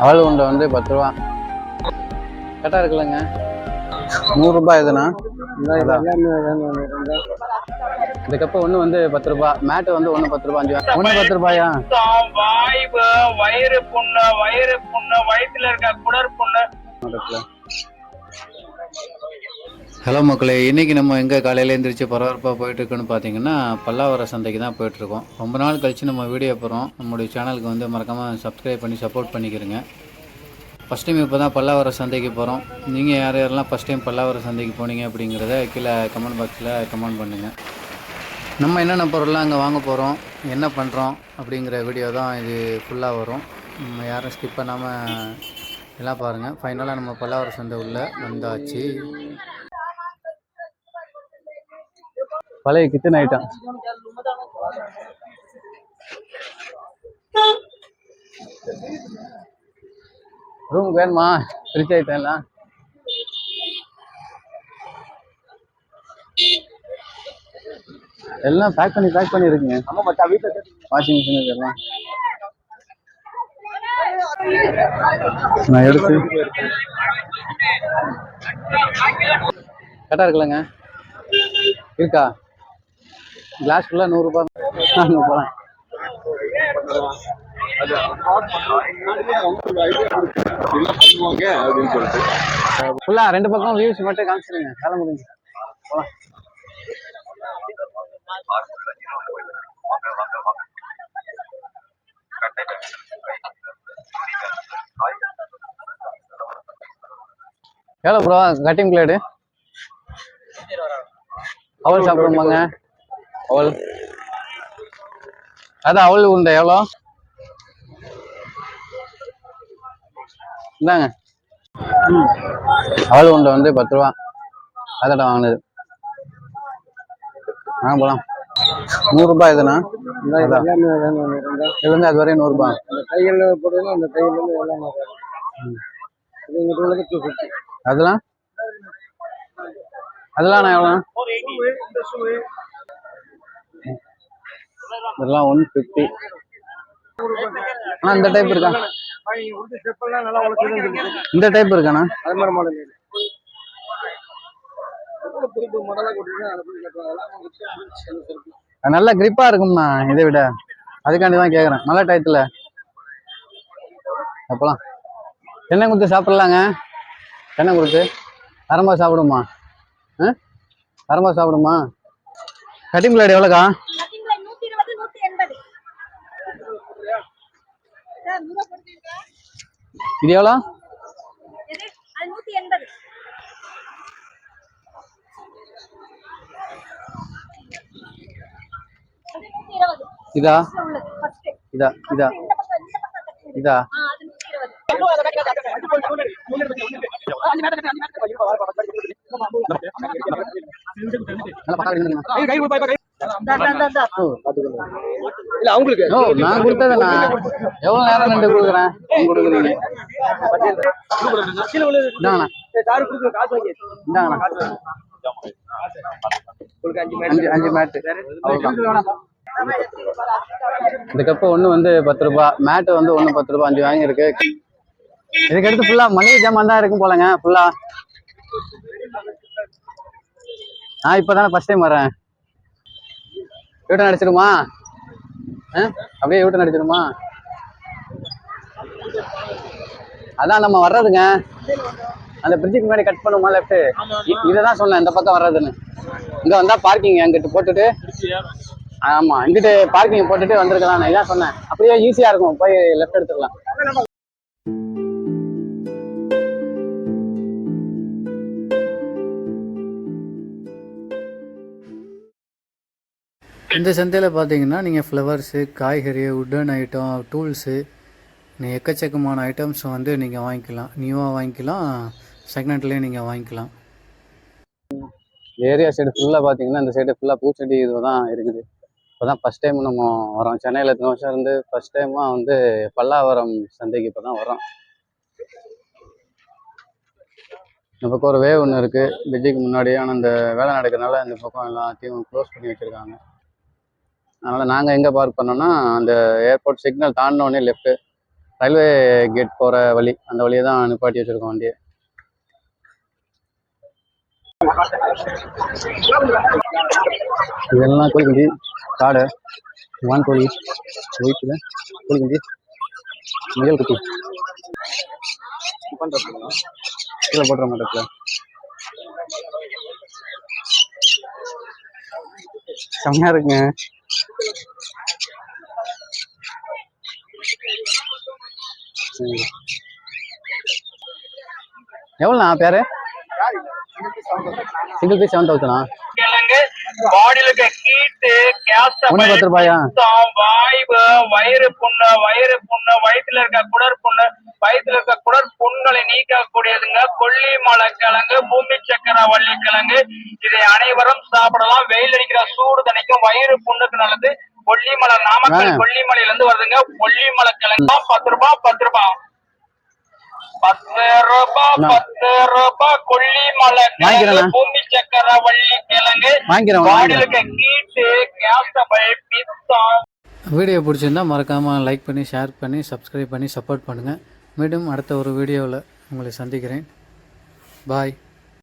அவல் உண்டை வந்து பத்து ரூபா. கரெக்டாக இருக்குல்லங்க. நூறுரூபா எதுனா? அதான். இந்த கப்பு ஒன்று வந்து பத்து ரூபா. மேட்டு வந்து ஒன்று பத்து ரூபா அஞ்சு ஒன்று பத்து ரூபாயா? வயிறு புண்ணு வயிறு புண்ணு வயிற்றுல இருக்க குடர் புண்ணு ஹலோ மக்களே இன்றைக்கி நம்ம எங்கே காலையில் எழுந்திரிச்சு பரபரப்பாக போயிட்டுருக்குன்னு பார்த்தீங்கன்னா பல்லாவர சந்தைக்கு தான் போயிட்டுருக்கோம் ரொம்ப நாள் கழித்து நம்ம வீடியோ போகிறோம் நம்மளுடைய சேனலுக்கு வந்து மறக்காமல் சப்ஸ்கிரைப் பண்ணி சப்போர்ட் பண்ணிக்கிறங்க. ஃபஸ்ட் டைம் இப்போ தான் பல்லாவர சந்தைக்கு போகிறோம் நீங்கள் யார் யாரெல்லாம் ஃபஸ்ட் டைம் பல்லாவர சந்தைக்கு போனீங்க அப்படிங்கிறத கீழே கமெண்ட் பாக்ஸில் கமெண்ட் பண்ணுங்கள் நம்ம என்னென்ன பொருள்லாம் அங்கே வாங்க போகிறோம் என்ன பண்ணுறோம் அப்படிங்கிற வீடியோ தான் இது ஃபுல்லாக வரும். நம்ம யாரும் ஸ்கிப் பண்ணாமல் எல்லாம் பாருங்கள் ஃபைனலாக நம்ம பல்லாவர சந்தை உள்ளே வந்தாச்சு. பழைய கிச்சன் ஐட்டம் ரூம் வேணுமா? ஃப்ரிட்ஜ் ஐட்டம் எல்லாம். எல்லாம் பேக் பண்ணி பேக் பண்ணி இருக்குங்க. வாஷிங் மிஷின் இதெல்லாம் நான் எடுத்து கரெக்டாக இருக்குல்லங்க. இருக்கா? கிளாஸ் ஃபுல்லாக நூறுரூபா அங்கே போகலாம் ஃபுல்லாக ரெண்டு பக்கம் வியூஸ் மட்டும் காமிச்சிருங்க. வேலை முடிஞ்சு. போகலாம் எவ்வளோ ப்ரோ கட்டிங் பிளேடு அவல் சாப்பிடுமாங்க அவல் அதான் அவல் உண்டை எவ்வளோ? இந்தாங்க. ம் அவல் உண்டை வந்து பத்து ரூபா. அதோட வாங்கினது. வாங்க போகலாம் நூறுரூபா அதான். இதுலேருந்து அது வரையும் நூறுரூபா கையில் போடுறது அந்த கையில் இருந்து எல்லாம் அதெல்லாம்? அதெல்லாம் நான் எவ்வளோ இதெல்லாம் ஒன் ஃபிஃப்டி அண்ணா இந்த டைப் இருக்கா? இந்த டைப் இருக்காண்ணா? அது மாதிரி மாடல் நல்ல கிரிப்பா இருக்கும்ண்ணா இதை விட. அதுக்காண்டி தான் கேட்குறேன் நல்ல டயத்தில் அப்பலாம். எண்ணெய் கொடுத்து சாப்பிட்லாங்க. எண்ணெய் கொடுத்து. தரமாக சாப்பிடுமா? ஆ? தரமாக சாப்பிடுமா? கட்டிங் பிளேட் எவ்வளோக்கா? இது எவ்வளோ எது? அது இதா இதா இதா இதா நல்லா பக்கம் இல்லை அவங்களுக்கு நான் கொடுத்ததுண்ணா எவ்வளோ நேரம் நின்று கொடுக்குறேன்? நீங்க கொடுக்குறீங்க. இந்தாங்கண்ணா. அஞ்சு மேட்டு இந்த கப்பு ஒன்று வந்து பத்து ரூபா. மேட்டு வந்து ஒன்று பத்து ரூபா அஞ்சு வாங்கியிருக்கு. இதுக்கு அடுத்து ஃபுல்லாக மளிகை ஜாமான் தான் இருக்கும் போலங்க ஃபுல்லாக நான் இப்போ தானே ஃபஸ்ட் டைம் வரேன். யூட்டன் அடிச்சிடுமா ஆ? அப்படியே யூட்டன் அடிச்சிடுமா அதான் நம்ம வர்றதுங்க. அந்த பிரிட்ஜுக்கு முன்னாடி கட் பண்ணுமா லெஃப்ட் இதை தான் சொன்னேன் இந்த பக்கம் வர்றதுன்னு. இங்கே வந்தால் பார்க்கிங் அங்கிட்டு போட்டுட்டு ஆமா இங்கிட்டு பார்க்கிங் போட்டுட்டு வந்திருக்கலாம் இதான் சொன்னேன். அப்படியே ஈஸியா இருக்கும் போய் லெஃப்ட் எடுத்துக்கலாம். இந்த சந்தையில் பார்த்தீங்கன்னா நீங்கள் ஃப்ளவர்ஸு காய்கறி உட்டன் ஐட்டம் டூல்ஸு நீங்கள் எக்கச்சக்கமான ஐட்டம்ஸ் வந்து நீங்கள் வாங்கிக்கலாம். நியூவாக வாங்கிக்கலாம் செகண்ட் நீங்கள் வாங்கிக்கலாம். ஏரியா சைடு ஃபுல்லாக பார்த்தீங்கன்னா இந்த சைடு ஃபுல்லாக பூச்செடி இது தான் இருக்குது. இப்போ தான் ஃபஸ்ட் டைம் நம்ம வரோம் சென்னையில் எத்தனை வருஷம் இருந்து ஃபஸ்ட் டைமாக வந்து பல்லாவரம் சந்தைக்கு இப்போ தான் வரோம் இந்த பக்கம் ஒரு வேவ் ஒன்று இருக்குது பிரிட்ஜுக்கு முன்னாடி ஆனால் இந்த வேலை நடக்கிறனால இந்த பக்கம் எல்லாத்தையும் க்ளோஸ் பண்ணி வச்சுருக்காங்க. அதனால் நாங்கள் எங்கே பார்க் பண்ணோம்னா அந்த ஏர்போர்ட் சிக்னல் தாண்டினோடனே லெஃப்ட்டு ரயில்வே கேட் போகிற வழி அந்த வழியை தான் நிப்பாட்டி வச்சுருக்கோம் வண்டியை. இதெல்லாம் கோழி காடை வான் கோழி வீட்டில் கோழி முயல் குட்டி. கீழே போட்டுற மாட்டேன் செம்மையா இருக்குங்க. எவ்வளோண்ணா பேரு? சிங்கிள் பீஸ் செவன் தௌசண்டா கிழங்கு பாடியில இருக்க ஹீட்டு ஒண்ணு பத்து ரூபாயா? வாய்வு வயிறு புண்ணு வயிறு புண்ணு வயிற்றுல இருக்க குடர் புண்ணு வயிற்றுல இருக்க குடர் புண்களை நீக்கக்கூடியதுங்க. கொல்லிமலை கிழங்கு பூமி சக்கர வள்ளி கிழங்கு இதை அனைவரும் சாப்பிடலாம். வெயில் அடிக்கிற சூடு தணிக்கும் வயிறு புண்ணுக்கு நல்லது. கொல்லிமலை நாமக்கல். கொல்லிமலையில இருந்து வருதுங்க. கொல்லிமலை கிழங்கு. பத்து ரூபாய் பத்து ரூபாய் பத்து ரூபாய் அண்ணா. பத்து ரூபாய் கொல்லிமலை கிழங்கு வாங்கிக்கிறேண்ணா. பூமி சக்கர வள்ளி கிழங்கு. வாங்கிக்கிறேன் பாடியில வாங்கிக்கிறேன். இருக்க ஹீட்டு கேஸ் டபுள் பித்தம். வீடியோ பிடிச்சிருந்தா மறக்காமல் லைக் பண்ணி ஷேர் பண்ணி சப்ஸ்கிரைப் பண்ணி சப்போர்ட் பண்ணுங்கள் மீண்டும் அடுத்த ஒரு வீடியோவில் உங்களை சந்திக்கிறேன். பாய்